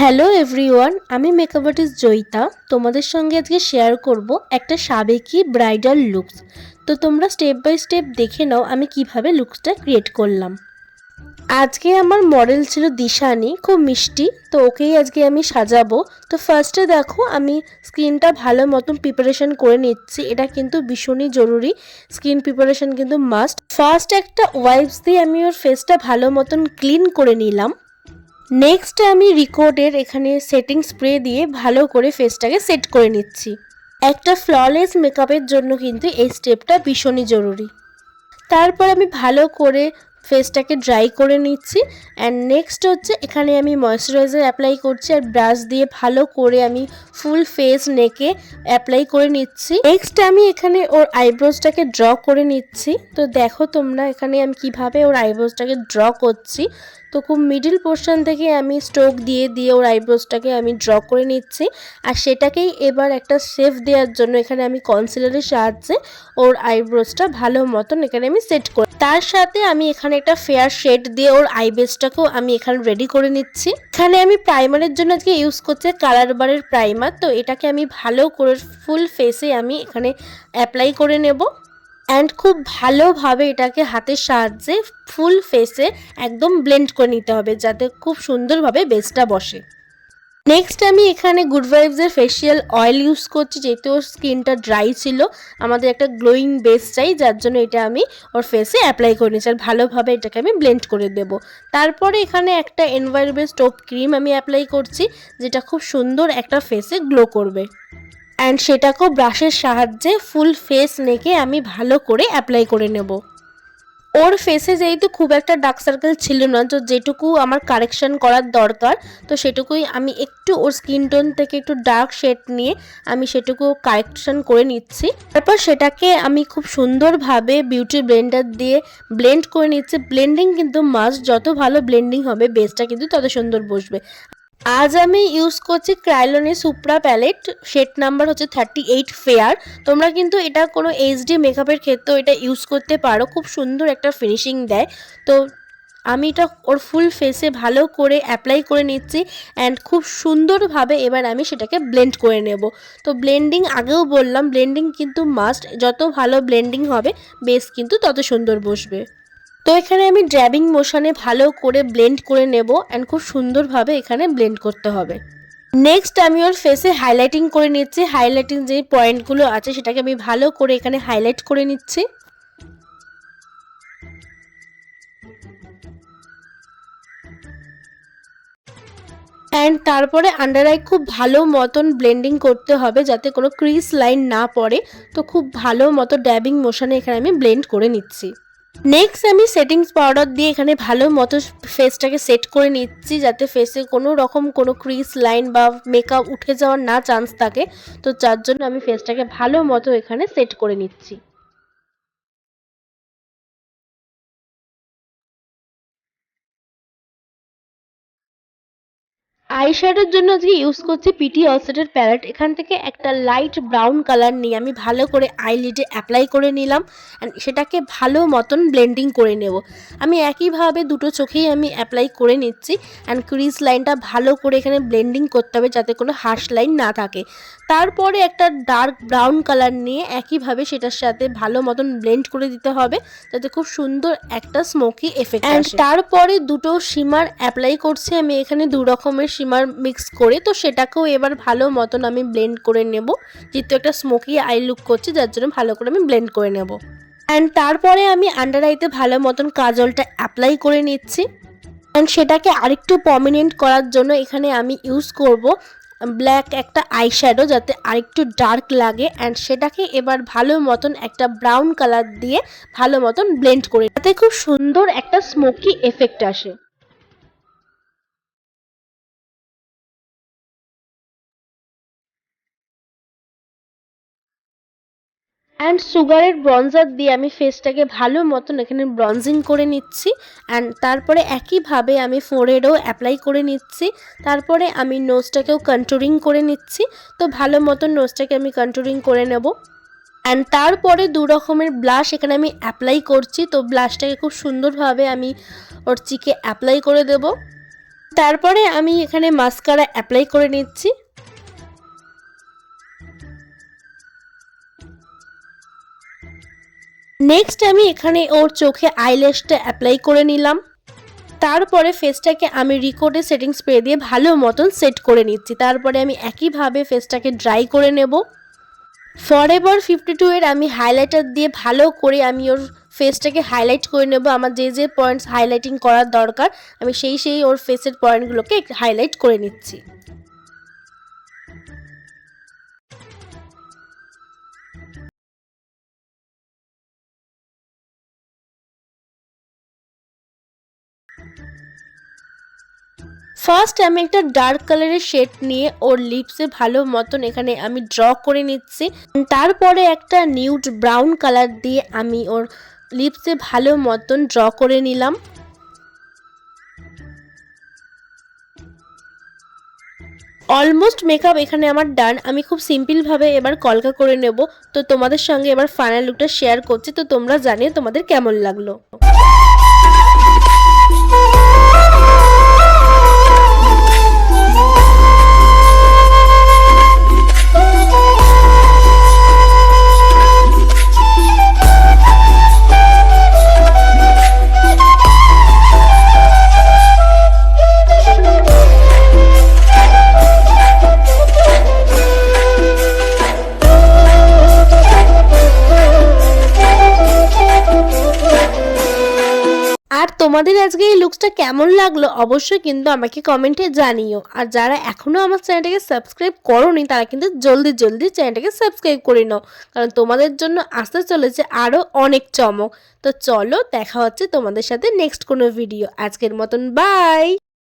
Hello everyone আমি makeup artist Joyita. তোমাদের সঙ্গে আজকে শেয়ার করব একটা সাবেকি ব্রাইডাল লুকস তো তোমরা স্টেপ বাই স্টেপ দেখে নাও আমি কীভাবে লুকসটা ক্রিয়েট করলাম। আজকে আমার মডেল ছিল দিশানি, খুব মিষ্টি। তো ওকেই আজকে আমি সাজাবো। তো ফার্স্টে দেখো, আমি স্কিনটা ভালো মতন প্রিপারেশন করে নিচ্ছি। এটা কিন্তু ভীষণই জরুরি। স্কিন প্রিপারেশন কিন্তু মাস্ট ফার্স্ট একটা ওয়াইপস দিয়ে আমি ওর ফেসটা ভালো মতন ক্লিন করে নিলাম। নেক্সট আমি রিকোডের এখানে সেটিং স্প্রে দিয়ে ভালো করে ফেসটাকে সেট করে নিচ্ছি। একটা ফ্ললেস মেকআপের জন্য কিন্তু এই স্টেপটা ভীষণই জরুরি। তারপর আমি ভালো করে ফেসটাকে ড্রাই করে নিচ্ছি। অ্যান্ড নেক্সট হচ্ছে এখানে আমি ময়শ্চারাইজার অ্যাপ্লাই করছি আর ব্রাশ দিয়ে ভালো করে আমি ফুল ফেস নেকে অ্যাপ্লাই করে নিচ্ছি। নেক্সট আমি এখানে ওর আইব্রোজটাকে ড্র করে নিচ্ছি। তো দেখো তোমরা এখানে আমি কীভাবে ওর আইব্রোজটাকে ড্র করছি। তো খুব মিডিল পোর্শন থেকে আমি স্ট্রোক দিয়ে দিয়ে ওর আইব্রোজটাকে আমি ড্র করে নিচ্ছি। আর সেটাকেই এবার একটা শেফ দেওয়ার জন্য এখানে আমি কনসিলারের সাহায্যে ওর আইব্রোজটা ভালো মতন এখানে আমি সেট করি তার সাথে আমি এখানে একটা ফেয়ার শেড দিয়ে ওর আইবেসটাকেও আমি এখানে রেডি করে নিচ্ছি। এখানে আমি প্রাইমারের জন্য আজকে ইউজ করছি কালার বারের প্রাইমার তো এটাকে আমি ভালো করে ফুল ফেসে আমি এখানে অ্যাপ্লাই করে নেব। অ্যান্ড খুব ভালোভাবে এটাকে হাতের সাহায্যে ফুল ফেসে একদম ব্লেন্ড করে নিতে হবে যাতে খুব সুন্দরভাবে বেসটা বসে। নেক্সট আমি এখানে গুড ভাইবসের ফেসিয়াল অয়েল ইউজ করছি, যেহেতু ওর স্কিনটা ড্রাই ছিল। আমাদের একটা গ্লোয়িং বেস চাই, যার জন্য এটা আমি ওর ফেসে অ্যাপ্লাই করে নিচ্ছি আর ভালোভাবে এটাকে আমি ব্লেন্ড করে দেব। তারপরে এখানে একটা এনভায়রমেন্ট স্টোভ ক্রিম আমি অ্যাপ্লাই করছি, যেটা খুব সুন্দর একটা ফেসে গ্লো করবে। অ্যান্ড সেটাকেও ব্রাশের সাহায্যে ফুল ফেস নেকে আমি ভালো করে অ্যাপ্লাই করে নেব। ওর ফেসে যেহেতু খুব একটা ডার্ক সার্কেল ছিল না, তো যেটুকু আমার কারেকশন করার দরকার, তো সেটুকুই আমি একটু ওর স্কিন টোন থেকে একটু ডার্ক শেড নিয়ে আমি সেটুকু কারেকশন করে নিচ্ছি। তারপর সেটাকে আমি খুব সুন্দরভাবে বিউটি ব্লেন্ডার দিয়ে ব্লেন্ড করে নিচ্ছি। ব্লেন্ডিং কিন্তু মাস্ট যত ভালো ব্লেন্ডিং হবে বেসটা কিন্তু তত সুন্দর বসবে। আজ আমি ইউজ করছি Kryolan supra palette shade number হচ্ছে থার্টি এইট ফেয়ার তোমরা কিন্তু এটা কোনো এইচডি মেকআপের ক্ষেত্রেও এটা ইউজ করতে পারো, খুব সুন্দর একটা ফিনিশিং দেয়। তো আমি এটা ওর ফুল ফেসে ভালো করে অ্যাপ্লাই করে নিচ্ছি অ্যান্ড খুব সুন্দরভাবে এবার আমি সেটাকে ব্লেন্ড করে নেব। তো ব্লেন্ডিং আগেও বললাম ব্লেন্ডিং কিন্তু মাস্ট যত ভালো ব্লেন্ডিং হবে বেস কিন্তু তত সুন্দর বসবে। তো এখানে আমি ড্র্যাবিং মোশনে ভালো করে ব্লেন্ড করে নেব অ্যান্ড খুব সুন্দরভাবে এখানে ব্লেন্ড করতে হবে। নেক্সট আমি ওর ফেসে হাইলাইটিং করে নিচ্ছি। হাইলাইটিং যে পয়েন্টগুলো আছে সেটাকে আমি ভালো করে এখানে হাইলাইট করে নিচ্ছি। অ্যান্ড তারপরে আন্ডার আই খুব ভালো মতন ব্লেন্ডিং করতে হবে যাতে কোনো ক্রিস লাইন না পড়ে। তো খুব ভালো মতো ড্যাবিং মোশনে এখানে আমি ব্লেন্ড করে নিচ্ছি। নেক্সট আমি সেটিংস পাউডার দিয়ে এখানে ভালো মতো ফেসটাকে সেট করে নিচ্ছি, যাতে ফেসে কোনো রকম কোনো ক্রিস লাইন বা মেকআপ উঠে যাওয়ার না চান্স থাকে। তো যার জন্য আমি ফেসটাকে ভালো মতো এখানে সেট করে নিচ্ছি। আইশ্যাডোর জন্য আজকে ইউজ করছি পিটি অলসেটের প্যালেট এখান থেকে একটা লাইট ব্রাউন কালার নিয়ে আমি ভালো করে আইলিডে অ্যাপ্লাই করে নিলাম অ্যান্ড সেটাকে ভালো মতন ব্লেন্ডিং করে নেব। আমি একইভাবে দুটো চোখেই আমি অ্যাপ্লাই করে নিচ্ছি অ্যান্ড ক্রিজ লাইনটা ভালো করে এখানে ব্লেন্ডিং করতে হবে যাতে কোনো হার্শ লাইন না থাকে। তারপরে একটা ডার্ক ব্রাউন কালার নিয়ে একইভাবে সেটার সাথে ভালো মতন ব্লেন্ড করে দিতে হবে যাতে খুব সুন্দর একটা স্মোকি এফেক্ট অ্যান্ড তারপরে দুটো শিমার অ্যাপ্লাই করছি আমি এখানে দু রকমের শিমার মিক্স করে, তো সেটাকেও এবার ভালো মতন আমি ব্লেন্ড করে নেব। যেহেতু একটা স্মোকি আই লুক করছি, যার জন্য ভালো করে আমি ব্লেন্ড করে নেব। অ্যান্ড তারপরে আমি আন্ডার আইতে ভালো মতন কাজলটা অ্যাপ্লাই করে নিচ্ছি। অ্যান্ড সেটাকে আরেকটু প্রমিনেন্ট করার জন্য এখানে আমি ইউজ করব ব্ল্যাক একটা আইশ্যাডো যাতে আরেকটু ডার্ক লাগে। অ্যান্ড সেটাকে এবার ভালো মতন একটা ব্রাউন কালার দিয়ে ভালো মতন ব্লেন্ড করে, যাতে খুব সুন্দর একটা স্মোকি এফেক্ট আসে। অ্যান্ড সুগারের ব্রঞ্জার দিয়ে আমি ফেসটাকে ভালো মতন এখানে ব্রঞ্জিং করে নিচ্ছি। অ্যান্ড তারপরে একইভাবে আমি ফোরেডও অ্যাপ্লাই করে নিচ্ছি। তারপরে আমি নোজটাকেও কন্ট্রোলিং করে নিচ্ছি। তো ভালো মতন নোজটাকে আমি কন্ট্রোলিং করে নেব। অ্যান্ড তারপরে দু রকমের ব্লাশ এখানে আমি অ্যাপ্লাই করছি। তো ব্লাশটাকে খুব সুন্দরভাবে আমি ওর চিকে অ্যাপ্লাই করে দেবো। তারপরে আমি এখানে মাস্কারা অ্যাপ্লাই করে নিচ্ছি। নেক্সট আমি এখানে ওর চোখে আইল্যাশটা অ্যাপ্লাই করে নিলাম। তারপরে ফেসটাকে আমি রিকোডে সেটিং স্প্রে দিয়ে ভালো মতন সেট করে নিচ্ছি। তারপরে আমি একইভাবে ফেসটাকে ড্রাই করে নেব। ফর এভার ফিফটি টু এর আমি হাইলাইটার দিয়ে ভালো করে আমি ওর ফেসটাকে হাইলাইট করে নেব। আমার যে যে পয়েন্টস হাইলাইটিং করার দরকার, আমি সেই সেই ওর ফেসের পয়েন্টগুলোকে হাইলাইট করে নিচ্ছি। ফার্স্ট আমি একটা ডার্ক কালারের শেড নিয়ে ওর লিপসে ভালো মতন এখানে আমি ড্র করে নিচ্ছি। তারপরে একটা নিউড ব্রাউন কালার দিয়ে আমি ওর লিপসে ভালো মতন ড্র করে নিলাম। অলমোস্ট মেকআপ এখানে আমার ডান আমি খুব সিম্পলভাবে এবার কলকা করে নেব। তো তোমাদের সঙ্গে এবার ফাইনাল লুকটা শেয়ার করছি। তো তোমরা জানিয়ে তোমাদের কেমন লাগল। তোমাদের আজকে এই লুকসটা কেমন লাগল অবশ্যই কিন্তু আমাকে কমেন্টে জানিও। আর যারা এখনও আমার চ্যানেলটাকে সাবস্ক্রাইব করোনি, তারা কিন্তু জলদি জলদি চ্যানেলটাকে সাবস্ক্রাইব করে নাও। কারণ তোমাদের জন্য আসতে চলেছে আরও অনেক চমক। তো চলো, দেখা হচ্ছে তোমাদের সাথে নেক্সট কোনো ভিডিও আজকের মতন বাই